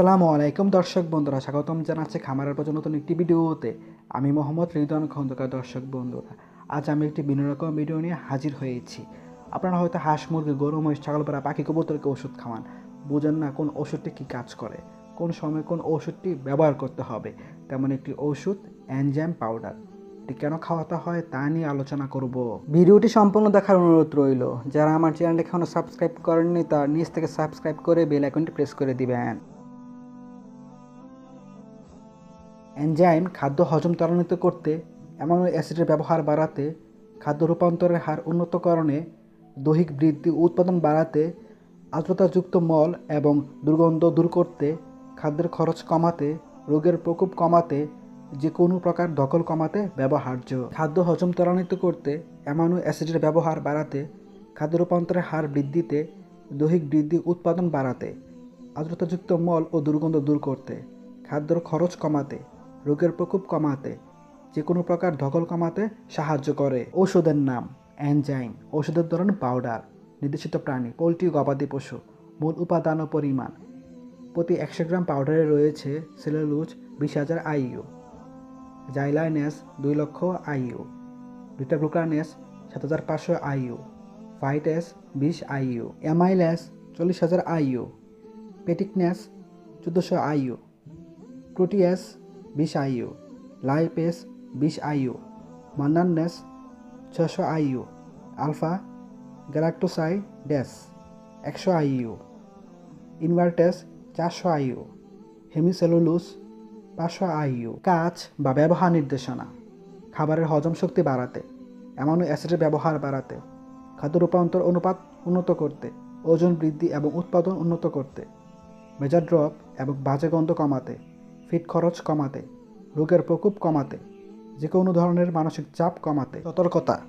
আসসালামু আলাইকুম দর্শক বন্ধুরা, স্বাগতম জানাচ্ছি খামারের পর নতুন একটি ভিডিওতে। আমি মোহাম্মদ রিদওয়ান, খন্দকার দর্শক বন্ধুরা। আজ আমি একটি ভিন্ন রকম ভিডিও নিয়ে হাজির হয়েছি। আপনারা হয়তো হাঁস, মুরগি, গরু, মহিষ, ছাগল, পাড়া, পাখি, কবুতরকে ওষুধ খাওয়ান। বুঝেন না কোন ওষুধটি কী কাজ করে, কোন সময় কোন ওষুধটি ব্যবহার করতে হবে। তেমন একটি ওষুধ অ্যানজাইম পাউডার। এটি কেন খাওয়াতে হয় তা নিয়ে আলোচনা করব। ভিডিওটি সম্পূর্ণ দেখার অনুরোধ রইল, যারা আমার চ্যানেলটি এখনও সাবস্ক্রাইব করেননি, তার নিচ থেকে সাবস্ক্রাইব করে বেল আইকনটি প্রেস করে দিবেন। এনজাইম খাদ্য হজম ত্বরান্বিত করতে অ্যামাইনো অ্যাসিডের ব্যবহার বাড়াতে, খাদ্য রূপান্তরের হার উন্নতকরণে দৈহিক বৃদ্ধি উৎপাদন বাড়াতে, আর্দ্রতাযুক্ত মল এবং দুর্গন্ধ দূর করতে, খাদ্যের খরচ কমাতে, রোগের প্রকোপ কমাতে যে কোনো প্রকার দখল কমাতে ব্যবহার্য। খাদ্য হজম ত্বরান্বিত করতে অ্যামাইনো অ্যাসিডের ব্যবহার বাড়াতে, খাদ্য রূপান্তরের হার বৃদ্ধিতে দৈহিক বৃদ্ধি উৎপাদন বাড়াতে, আর্দ্রতাযুক্ত মল ও দুর্গন্ধ দূর করতে, খাদ্যর খরচ কমাতে রোগের প্রকোপ কমাতে যে কোনো প্রকার ধকল কমাতে সাহায্য করে। ওষুধের নাম অ্যানজাইম ওষুধের ধরন পাউডার, নির্দেশিত প্রাণী, পোলট্রি, গবাদি পশু, মূল উপাদান ও পরিমাণ। প্রতি একশো গ্রাম পাউডারে রয়েছে সেলুলোজ বিশ হাজার আইইউ, জাইলাইনেস দুই লক্ষ আইইউ বিটাগ্লুকানেস সাত হাজার পাঁচশো আইইউ, ফাইটেস বিশ আইইউ এমাইলেস চল্লিশ হাজার আইইউ, পেটিকনেস চোদ্দোশো আইইউ, প্রোটিয়াস বিশ আইইউ লাইপেস বিশ আইইউ মান্নাননেস ছশো আইইউ আলফা গ্যালাক্টোসাই ডেস একশো আইইউ ইনভার্টেস চারশো আইইউ হেমিসেলুলুস পাঁচশো আইইউ কাজ বা ব্যবহার নির্দেশনা, খাবারের হজম শক্তি বাড়াতে, অ্যামাইনো অ্যাসিডের ব্যবহার বাড়াতে, খাদ্য রূপান্তর অনুপাত উন্নত করতে, ওজন বৃদ্ধি এবং উৎপাদন উন্নত করতে, মেজর ড্রপ এবং বাজে গন্ধ কমাতে ফিট খরচ কমাতে, রোগের প্রকোপ কমাতে, যে কোনো ধরনের মানসিক চাপ কমাতে। সতর্কতা,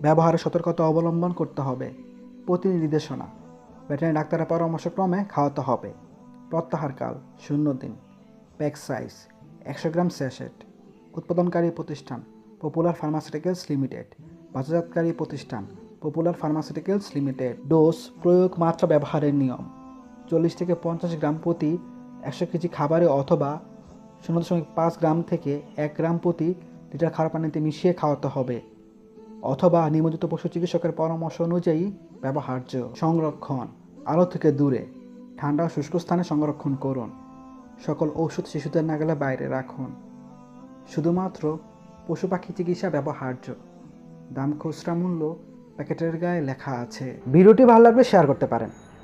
ব্যবহারে সতর্কতা অবলম্বন করতে হবে। প্রতি নির্দেশনা ভেটেরিনারি ডাক্তারের পরামর্শক্রমে খাওয়াতে হবে। প্রত্যাহারকাল শূন্য দিন। প্যাক সাইজ, একশো গ্রাম স্যাশেট উৎপাদনকারী প্রতিষ্ঠান, পপুলার ফার্মাসিউটিক্যালস লিমিটেড। বাজারজাতকারী প্রতিষ্ঠান, পপুলার ফার্মাসিউটিক্যালস লিমিটেড। ডোজ, প্রয়োগ, মাত্রা, ব্যবহারের নিয়ম। চল্লিশ থেকে পঞ্চাশ গ্রাম প্রতি একশো কেজি খাবারে অথবা শূন্য দশমিক পাঁচ গ্রাম থেকে এক গ্রাম প্রতি লিটার খাবার পানিতে মিশিয়ে খাওয়াতে হবে, অথবা নিয়োজিত পশু চিকিৎসকের পরামর্শ অনুযায়ী ব্যবহার্য। সংরক্ষণ, আলো থেকে দূরে, ঠান্ডা ও শুষ্ক স্থানে সংরক্ষণ করুন। সকল ঔষধ শিশুদের নাগালে বাইরে রাখুন। শুধুমাত্র পশু পাখি চিকিৎসা ব্যবহার্য। দাম খুচরা মূল্য প্যাকেটের গায়ে লেখা আছে। ভিডিওটি ভালো লাগলে শেয়ার করতে পারেন।